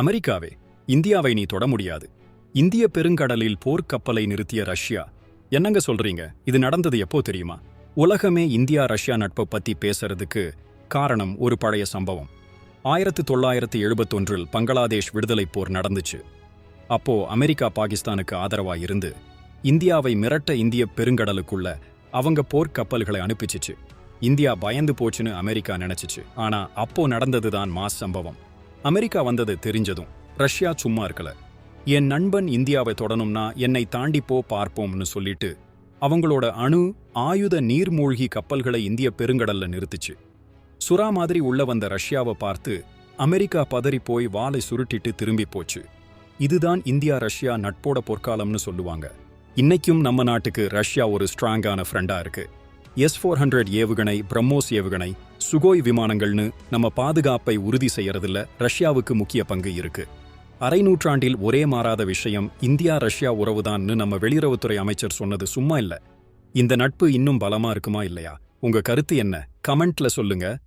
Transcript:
அமெரிக்காவே இந்தியாவை நீ தொட முடியாது. இந்திய பெருங்கடலில் போர்க்கப்பலை நிறுத்திய ரஷ்யா என்னங்க சொல்றீங்க? இது நடந்தது எப்போ தெரியுமா? உலகமே இந்தியா ரஷ்யா நட்பை பத்தி பேசுறதுக்கு காரணம் ஒரு பழைய சம்பவம். ஆயிரத்து தொள்ளாயிரத்து எழுபத்தொன்றில் பங்களாதேஷ் விடுதலைப் போர் நடந்துச்சு. அப்போ அமெரிக்கா பாகிஸ்தானுக்கு ஆதரவா இருந்து இந்தியாவை மிரட்ட இந்திய பெருங்கடலுக்குள்ள அவங்க போர்க்கப்பல்களை அனுப்பிச்சிச்சு. இந்தியா பயந்து போச்சுன்னு அமெரிக்கா நினைச்சிச்சு. ஆனா அப்போ நடந்ததுதான் மாஸ் சம்பவம். அமெரிக்கா வந்தது தெரிஞ்சதும் ரஷ்யா சும்மா இருக்கல. என் நண்பன் இந்தியாவை தொடணும்னா என்னை தாண்டிப்போ பார்ப்போம்னு சொல்லிட்டு அவங்களோட அணு ஆயுத நீர்மூழ்கி கப்பல்களை இந்திய பெருங்கடல்ல நிறுத்துச்சு. சுறா மாதிரி உள்ள வந்த ரஷ்யாவை பார்த்து அமெரிக்கா பதறி போய் வாளை சுருட்டிட்டு திரும்பி போச்சு. இதுதான் இந்தியா ரஷ்யா நட்போட பொற்காலம்னு சொல்லுவாங்க. இன்னைக்கும் நம்ம நாட்டுக்கு ரஷ்யா ஒரு ஸ்ட்ராங்கான ஃப்ரெண்டா இருக்கு. எஸ் ஃபோர் ஹண்ட்ரட் ஏவுகணை பிரம்மோஸ் ஏவுகணை சுகோய் விமானங்கள்னு நம்ம பாதுகாப்பை உறுதி செய்யறதுல ரஷ்யாவுக்கு முக்கிய பங்கு இருக்கு. அரை நூற்றாண்டில் ஒரே மாறாத விஷயம் இந்தியா ரஷ்யா உறவுதான்னு நம்ம வெளியுறவுத்துறை அமைச்சர் சொன்னது சும்மா இல்ல. இந்த நட்பு இன்னும் பலமா இருக்குமா இல்லையா? உங்க கருத்து என்ன? கமெண்ட்ல சொல்லுங்க.